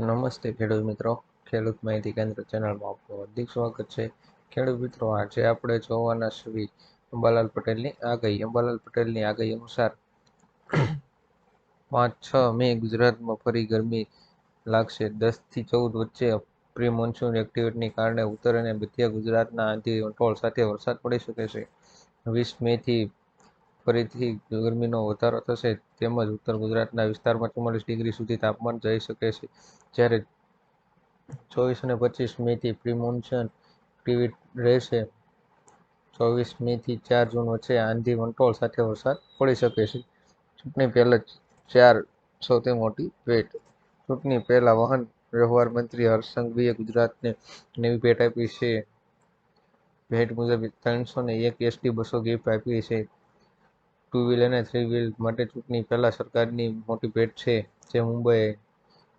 નમસ્તે ખેડૂત મિત્રો. ખેડૂત માહિતી કેન્દ્ર ચેનલમાં આપનું હાર્દિક સ્વાગત છે. ખેડૂત મિત્રો, આજે આપણે જોવાના શ્રી અંબાલાલ પટેલની આગાહી. અંબાલાલ પટેલની આગાહી અનુસાર પાંચ છ મે ગુજરાતમાં ફરી ગરમી લાગશે. દસથી ચૌદ વચ્ચે પ્રી મોન્સૂન એક્ટિવિટીને કારણે ઉત્તર અને મધ્ય ગુજરાતના આંધી વંટોળ સાથે વરસાદ પડી શકે છે. વીસ મેથી ફરીથી ગરમીનો વધારો થશે તેમજ ઉત્તર ગુજરાતના વિસ્તારમાં ચુમ્માલીસ ડિગ્રી સુધી તાપમાન જઈ શકે છે. જ્યારે ચોવીસ અને પચીસ મેથી પ્રી મોન્સૂન રહેશે. ચોવીસ મેથી ચાર જૂન વચ્ચે આંધી વંટોળ સાથે વરસાદ પડી શકે છે. ચૂંટણી પહેલાં ચાર સૌથી મોટી ભેટ. ચૂંટણી પહેલા વાહન વ્યવહાર મંત્રી હર્ષસંઘવીએ ગુજરાતને નવી ભેટ આપી છે. ભેટ મુજબ ત્રણસો ને એક એસટી બસો ગિફ્ટ આપી છે. ટુ વ્હીલ અને થ્રી વ્હીલ માટે ચૂંટણી પહેલાં સરકારની મોટી ભેટ છે, જે મુંબઈ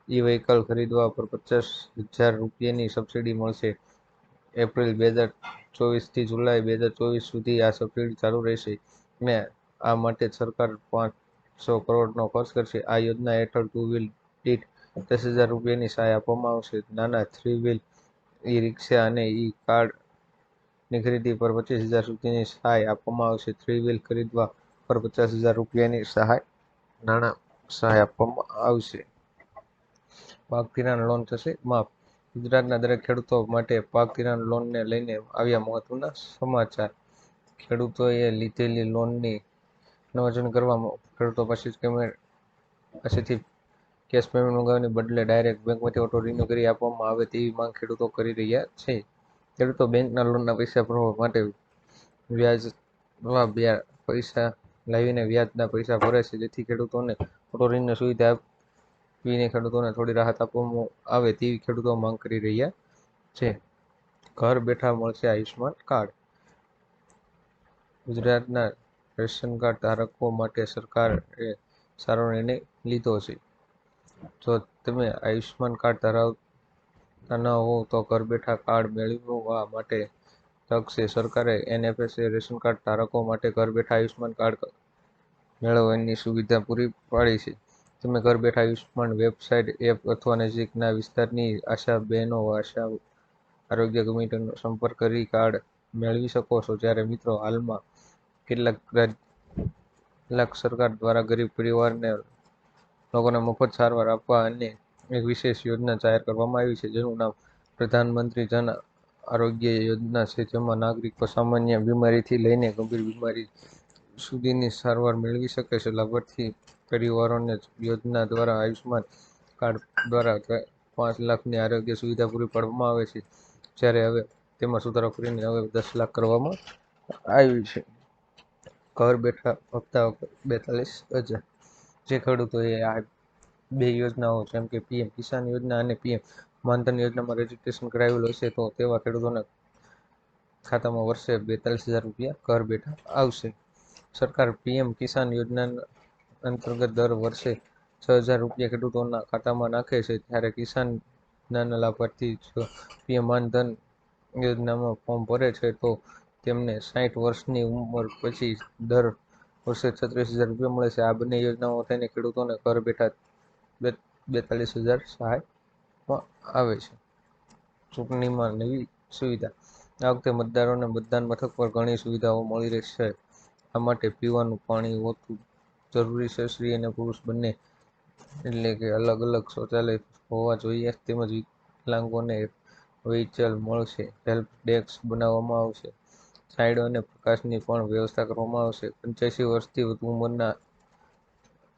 ઈ વ્હીકલ ખરીદવા પર પચાસ હજાર રૂપિયાની સબસિડી મળશે. એપ્રિલ બે હજાર ચોવીસથી જુલાઈ બે હજાર ચોવીસ સુધી આ સબસિડી ચાલુ રહેશે. અને આ માટે સરકાર પાંચસો કરોડનો ખર્ચ કરશે. આ યોજના હેઠળ ટુ વ્હીલ દીઠ દસ હજાર રૂપિયાની સહાય આપવામાં આવશે. નાના થ્રી વ્હીલ ઈ રિક્ષા અને ઈ કાર્ડની ખરીદી પર પચીસ હજાર સુધીની સહાય આપવામાં આવશે. થ્રી વ્હીલ ખરીદવા પર પચાસ હજાર રૂપિયાની સહાય, નાણાં સહાય આપવામાં આવશે. પાક ધિરાણ લોન થશે? માફ. ગુજરાતના દરેક ખેડૂતો માટે પાક ધિરાણ લોનને લઈને આવ્યા મહત્વના સમાચાર. ખેડૂતોએ લીધેલી લોનની નવાજણ કરવામાં ખેડૂતો પાસેથી પાસેથી કેશ પેમેન્ટ મંગાવવાની બદલે ડાયરેક્ટ બેંકમાંથી ઓટો રિન્યુ કરી આપવામાં આવે તેવી માંગ ખેડૂતો કરી રહ્યા છે. ખેડૂતો બેંકના લોનના પૈસા ભરવા માટે વ્યાજ પૈસા લાવીને વ્યાજના પૈસા ભરે છે. જેથી ખેડૂતોને ખોટો ઋણની સુવિધા આપીને ખેડૂતોને થોડી રાહત આપવામાં આવે તેવી ખેડૂતો માંગ કરી રહ્યા છે. ઘર બેઠા મળશે આયુષ્માન કાર્ડ. ગુજરાતના રેશન કાર્ડ ધારકો માટે સરકારે સારો નિર્ણય લીધો છે. જો તમે આયુષ્માન કાર્ડ ધરાવતા ન હો તો ઘર બેઠા કાર્ડ મેળવવા માટે તક છે. સરકારે એનએફએસએ રેશન કાર્ડ ધારકો માટે ઘર બેઠા આયુષ્યમાન કાર્ડ મેળવવાની સુવિધા પૂરી પાડી છે. તમે ઘર બેઠા આયુષ્યમાન વેબસાઇટ, એપ અથવા નજીકના વિસ્તારની આશા બહેનો આશા આરોગ્ય કમિટીનો સંપર્ક કરી કાર્ડ મેળવી શકો છો. જ્યારે મિત્રો હાલમાં કેટલાક કેટલાક સરકાર દ્વારા ગરીબ પરિવારને લોકોને મફત સારવાર આપવા અને એક વિશેષ યોજના જાહેર કરવામાં આવી છે, જેનું નામ પ્રધાનમંત્રી જન આરોગ્ય યોજના છે, જેમાં નાગરિકો સામાન્ય બીમારીથી લઈને ગંભીર બીમારી સુધીની સારવાર મેળવી શકે છે. લાભાર્થી પરિવારોને યોજના દ્વારા આયુષ્માન કાર્ડ દ્વારા પાંચ લાખની આરોગ્ય સુવિધા પૂરી પાડવામાં આવે છે. જ્યારે હવે તેમાં સુધારો કરીને હવે દસ લાખ કરવામાં આવી છે. ઘર બેઠા હપ્તા બેતાલીસ હજાર. જે ખેડૂતોએ આ બે યોજનાઓ, જેમ કે પીએમ કિસાન યોજના અને પીએમ માનધન યોજનામાં રજીસ્ટ્રેશન કરાવેલું હશે તો તેવા ખેડૂતોના ખાતામાં વર્ષે બેતાલીસ હજાર રૂપિયા ઘર બેઠા આવશે. સરકાર પીએમ કિસાન યોજના અંતર્ગત દર વર્ષે છ હજાર રૂપિયા ખેડૂતોના ખાતામાં નાખે છે ત્યારે કિસાન નાના લાભાર્થી જો પીએમ માનધન યોજનામાં ફોર્મ ભરે છે તો તેમને સાઠ વર્ષની ઉંમર પછી દર વર્ષે છત્રીસ હજાર રૂપિયા મળે છે. આ બંને યોજનાઓ થઈને ખેડૂતોને ઘર બેઠા બેતાલીસ હજાર સહાયમાં આવે છે. ચૂંટણીમાં નવી સુવિધા. આ વખતે મતદારોને મતદાન મથક પર ઘણી સુવિધાઓ મળી રહેશે. આ માટે પીવાનું પાણી, હોતું જરૂરી છે. સ્ત્રી અને પુરુષ બંને એટલે કે અલગ અલગ શૌચાલય હોવા જોઈએ. તેમજ વિકલાંગોને વ્હીચલ મળશે. હેલ્પ ડેસ્ક બનાવવામાં આવશે. સાઇડો અને પ્રકાશની પણ વ્યવસ્થા કરવામાં આવશે. પંચ્યાસી વર્ષથી વધુ ઉંમરના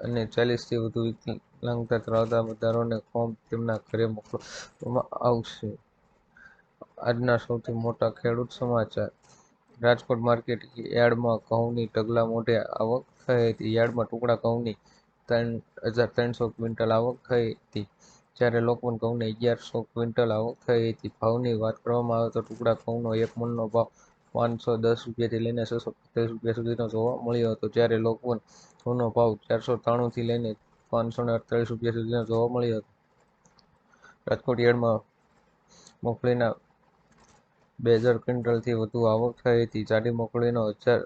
અને ચાલીસથી વધુ વિકલાંગતા ધરાવતા મતદારોને ફોર્મ તેમના ઘરે મોકલવામાં આવશે. આજના સૌથી મોટા ખેડૂત સમાચાર. રાજકોટ માર્કેટ યાર્ડમાં ઘઉંની ઢગલા મોઢે આવક થઈ હતી. યાર્ડમાં ટુકડા ઘઉંની ત્રણ હજાર ત્રણસો ક્વિન્ટલ આવક થઈ હતી. જ્યારે લોકવન ઘઉંની અગિયારસો ક્વિન્ટલ આવક થઈ હતી. ભાવની વાત કરવામાં આવે તો ટુકડા ઘઉંનો એક મણનો ભાવ પાંચસો દસ રૂપિયાથી લઈને છસો પચાસ રૂપિયા સુધીનો જોવા મળ્યો હતો. જ્યારે ઘઉંનો ભાવ ચારસો ત્રાણુંથી લઈને પાંચસો ને અડતાલીસ રૂપિયા સુધીનો જોવા મળ્યો હતો. રાજકોટ યાર્ડમાં મગફળીના બે હજાર ક્વિન્ટલથી વધુ આવક થઈ હતી. જાડી મગફળીનો હજાર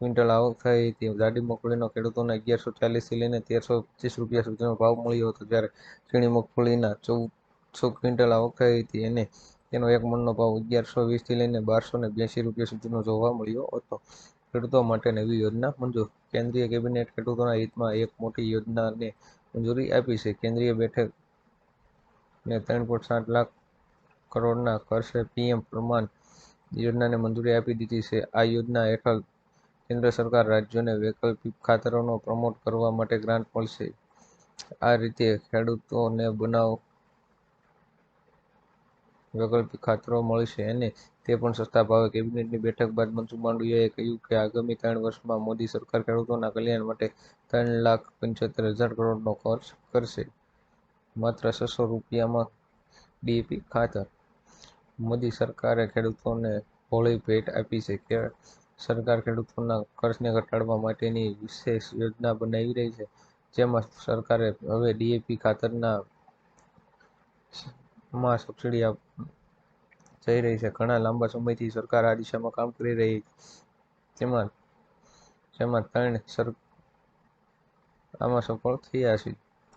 ક્વિન્ટલ આવક થઈ હતી. જાડી મગફળીનો ખેડૂતોને અગિયારસો ચાલીસથી લઈને તેરસો પચીસ રૂપિયા સુધીનો ભાવ મળ્યો હતો. જ્યારે ઝીણી મગફળીના ચૌદસો ક્વિન્ટલ આવક થઈ હતી. અને તેનો એક મણનો ભાવ અગિયારસો વીસથી લઈને બારસો ને બ્યાસી રૂપિયા સુધીનો જોવા મળ્યો હતો. ખેડૂતો માટે નવી યોજના મંજૂર, કેન્દ્રીય કેબિનેટ ખેડૂતોના હિતમાં એક મોટી યોજનાને મંજૂરી આપી છે. કેન્દ્રીય બેઠક ને ત્રણ પોઈન્ટ સાત લાખ કરોડના ખર્ચે પીએમ પ્રમાણ યોજનાને મંજૂરી આપી દીધી છે. આ યોજના હેઠળ કેન્દ્ર સરકાર રાજ્યોને વૈકલ્પિક ખાતરોનો પ્રમોટ કરવા માટે ગ્રાન્ટ મળશે. આ રીતે ખેડૂતોને બનાવ વૈકલ્પિક ખાતરો મળશે અને તે પણ સસ્તા ભાવે. કેબિનેટની બેઠક બાદ મનસુખ માંડવિયાએ કહ્યું કે આગામી ત્રણ વર્ષમાં મોદી સરકાર ખેડૂતોના કલ્યાણ માટે ત્રણ લાખ પંચોતેર હજાર કરોડનો ખર્ચ કરશે. માત્ર છસો રૂપિયામાં ડીએપી ખાતર. મોદી સરકારે ખેડૂતોને ભોળી ભેટ આપી છે કે સરકાર ખેડૂતોના ખર્ચને ઘટાડવા માટેની વિશેષ યોજના બનાવી રહી છે. જેમાં સરકારે હવે ડીએપી ખાતરના માં સબસિડી જઈ રહી છે. ઘણા લાંબા સમયથી સરકાર આ દિશામાં કામ કરી રહી તેમાં જેમાં ત્રણ સર, આમાં સફળ થયા છે.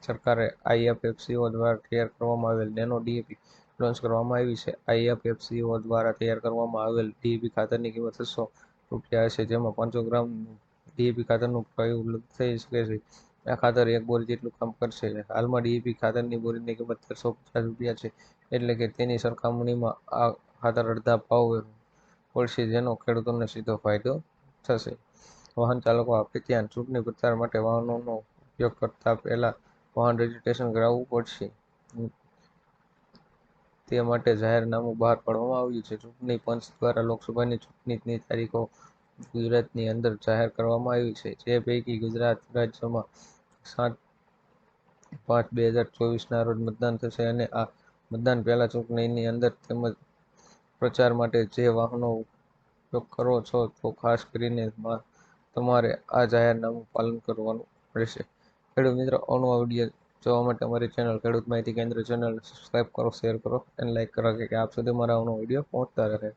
સરકારે આઈએફએફસીઓ દ્વારા તૈયાર કરવામાં આવેલ નેનો ડીએપી લોન્ચ કરવામાં આવી છે. આઈએફએફસીઓ દ્વારા તૈયાર કરવામાં આવેલ ડીએપી ખાતરની કિંમત છસો રૂપિયા છે જેમાં પાંચસો ગ્રામ ડીએપી ખાતરનું પ્રયોગ થઈ શકે છે. આ ખાતર એક બોરી જેટલું કામ કરશે. હાલમાં ડીએપી ખાતરની બોરીની કિંમત તેરસો પચાસ રૂપિયા છે. એટલે કે તેની સરખામણીમાં આ ખાતર અડધા ભાવ પડશે જેનો ખેડૂતોને સીધો ફાયદો થશે. વાહન ચાલકો આપે ધ્યાન ચૂંટણી પ્રચાર માટે વાહનોનો ઉપયોગ કરતા પહેલા વાહન રજીસ્ટ્રેશન કરાવવું પડશે. તે માટે જાહેરનામું બહાર પાડવામાં આવ્યું છે. ચૂંટણી પંચ દ્વારા લોકસભાની ચૂંટણીની તારીખો ગુજરાતની અંદર જાહેર કરવામાં આવી છે. જે પૈકી ગુજરાત રાજ્યમાં સાત પાંચ બે હજાર ચોવીસના રોજ મતદાન થશે અને આ મતદાન પહેલાં ચૂંટણીની અંદર તેમજ પ્રચાર માટે જે વાહનો ઉપયોગ કરો છો, તો ખાસ કરીને તમારે આ જાહેરનામું પાલન કરવાનું રહેશે. ખેડૂત મિત્રો અવનવા વીડિયો જોવા માટે અમારી ચેનલ ખેડૂત માહિતી કેન્દ્ર ચેનલ સબસ્ક્રાઈબ કરો શેર કરો અને લાઈક કરો કે આપ સુધી મારા અવનો વીડિયો પહોંચતા રહે.